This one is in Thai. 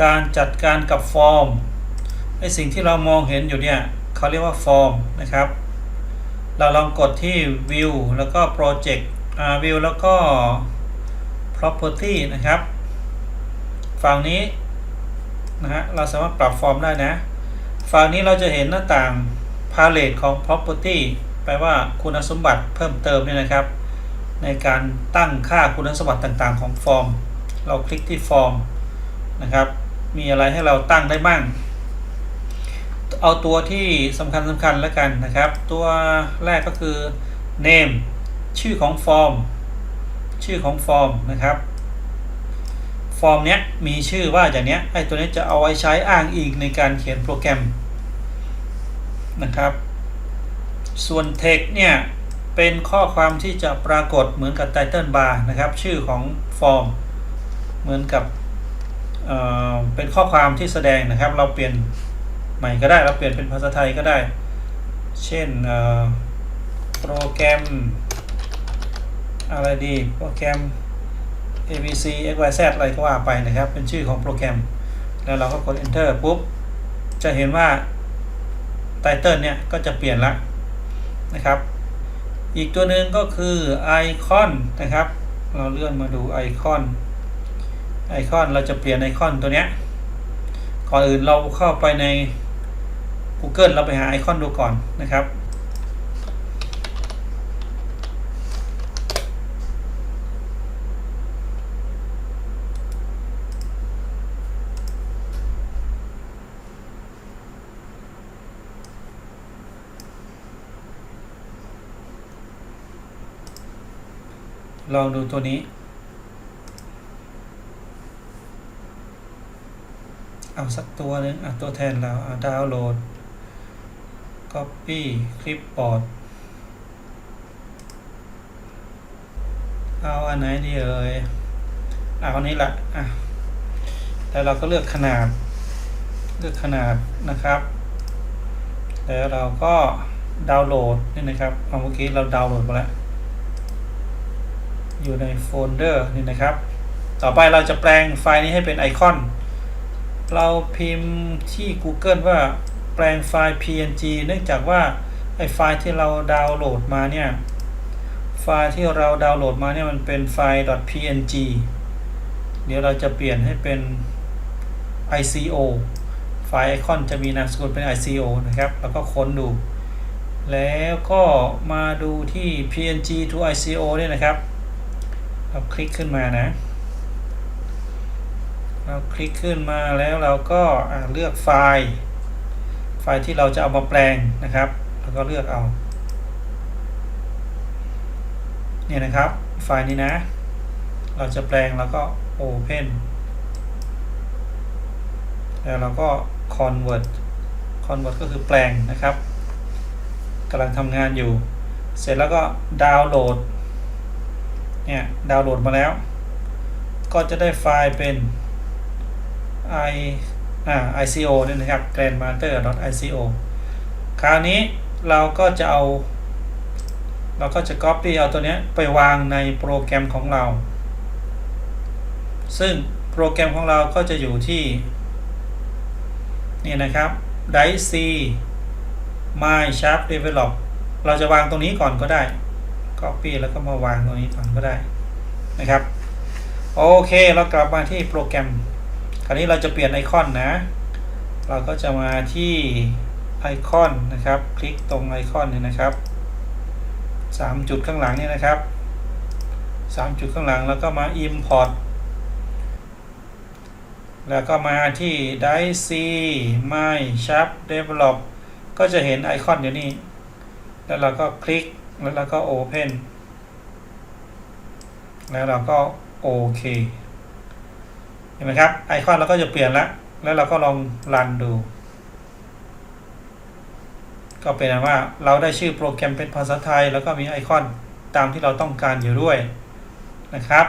การจัดการกับฟอร์มไอสิ่งที่เรามองเห็นอยู่เนี่ยเขาเรียกว่าฟอร์มนะครับ เราลองกดที่ view แล้วก็ project อ่า view แล้วก็ property นะครับ ฝั่งนี้นะฮะเราสามารถปรับฟอร์มได้นะ ฝั่งนี้เราจะเห็นหน้าต่าง palette ของ property แปลว่าคุณสมบัติเพิ่มเติมเนี่ยนะครับ ในการตั้งค่าคุณสมบัติต่างๆของฟอร์ม เราคลิกที่ฟอร์มนะครับ มีอะไรให้เราตั้งได้บ้าง เอาตัวที่สำคัญสำคัญแล้วกันนะครับ ตัวแรกก็คือ name ชื่อของฟอร์ม ชื่อของฟอร์มนะครับ ฟอร์มเนี้ยมีชื่อว่าอย่างเนี้ยไอตัวนี้จะเอาไว้ใช้อ้างอิงในการเขียนโปรแกรมนะครับ ส่วน text เนี่ยเป็นข้อความที่จะปรากฏเหมือนกับ title bar นะครับ ชื่อของฟอร์ม เหมือนกับ เป็นข้อความที่แสดงนะครับ เราเปลี่ยนใหม่ก็ได้ เราเปลี่ยนเป็นภาษาไทยก็ได้ เช่นโปรแกรมอะไรดีโปรแกรม abc xyz อะไรก็ว่าไปนะครับ เป็นชื่อของโปรแกรม แล้วเราก็กด enter ปุ๊บ จะเห็นว่า title เนี่ย ก็จะเปลี่ยนละนะครับ อีกตัวหนึ่งก็คือไอคอนนะครับ เราเลื่อนมาดูไอคอน ไอคอนเราจะเปลี่ยนไอคอนตัวเนี้ยก่อนอื่นเราเข้าไปใน Google เราไปหาไอคอนดูก่อนนะครับลองดูตัวนี้ เอาสักตัวหนึ่งอะตัวแทนเราอะดาวน์โหลด Copy คลิปบอร์ดเอาอันไหนดีเอ่ยเอาอันนี้ละอะแล้วเราก็เลือกขนาด เลือกขนาดนะครับ แล้วเราก็ดาวน์โหลดนี่นะครับเอาเมื่อกี้เราดาวน์โหลดมาแล้ว อยู่ในโฟลเดอร์นี่นะครับ ต่อไปเราจะแปลงไฟล์นี้ให้เป็นไอคอน เราพิมพ์ที่ Google ว่าแปลงไฟล์ png เนื่องจากว่าไอไฟล์ที่เราดาวน์โหลดมาเนี่ย ไฟล์ที่เราดาวน์โหลดมาเนี่ยมันเป็นไฟล์ .png เดี๋ยวเราจะเปลี่ยนให้เป็น ICO ไฟล์ไอคอนจะมีนามสกุลเป็น ICO นะครับ แล้วก็ค้นดู แล้วก็มาดูที่ png to ICO เนี่ยนะครับ เราคลิกขึ้นมานะ เราคลิกขึ้นมาแล้วเราก็เลือกไฟล์ ไฟล์ที่เราจะเอามาแปลงนะครับ แล้วก็เลือกเอา เนี่ยนะครับ ไฟล์นี้นะ เราจะแปลงแล้วก็ Open แล้วเราก็ Convert Convert ก็คือแปลงนะครับกำลังทำงานอยู่ เสร็จแล้วก็ดาวน์โหลด เนี่ย ดาวน์โหลดมาแล้ว ก็จะได้ไฟล์เป็น i อ่า ico นี่นะครับ grandmaster ico คราวนี้เราก็จะเอา เราก็จะ copy เอาตัวเนี้ยไปวางในโปรแกรมของเรา ซึ่งโปรแกรมของเราก็จะอยู่ที่นี่นะครับ dice c my sharp develop เราจะวางตรงนี้ก่อนก็ได้ Copy แล้วก็มาวางตรงนี้ก่อนก็ได้นะครับ โอเค เรากลับมาที่โปรแกรม คราวนี้เราจะเปลี่ยนไอคอนนะ เราก็จะมาที่ไอคอนนะครับ คลิกตรงไอคอนนี่นะครับสามจุดข้างหลังนี่นะครับสามจุดข้างหลังแล้วก็มา Import แล้วก็มาที่ dice my sharp develop ก็จะเห็นไอคอนเดี๋ยวนี้ แล้วเราก็คลิก แล้วเราก็ Open แล้วเราก็โอเค ห็นไหมครับไอคอนเราก็จะเปลี่ยนแล้วแล้วเราก็ลองรันดู ก็เป็นอันว่าเราได้ชื่อโปรแกรมเป็นภาษาไทย แล้วก็มีไอคอนตามที่เราต้องการอยู่ด้วยนะครับ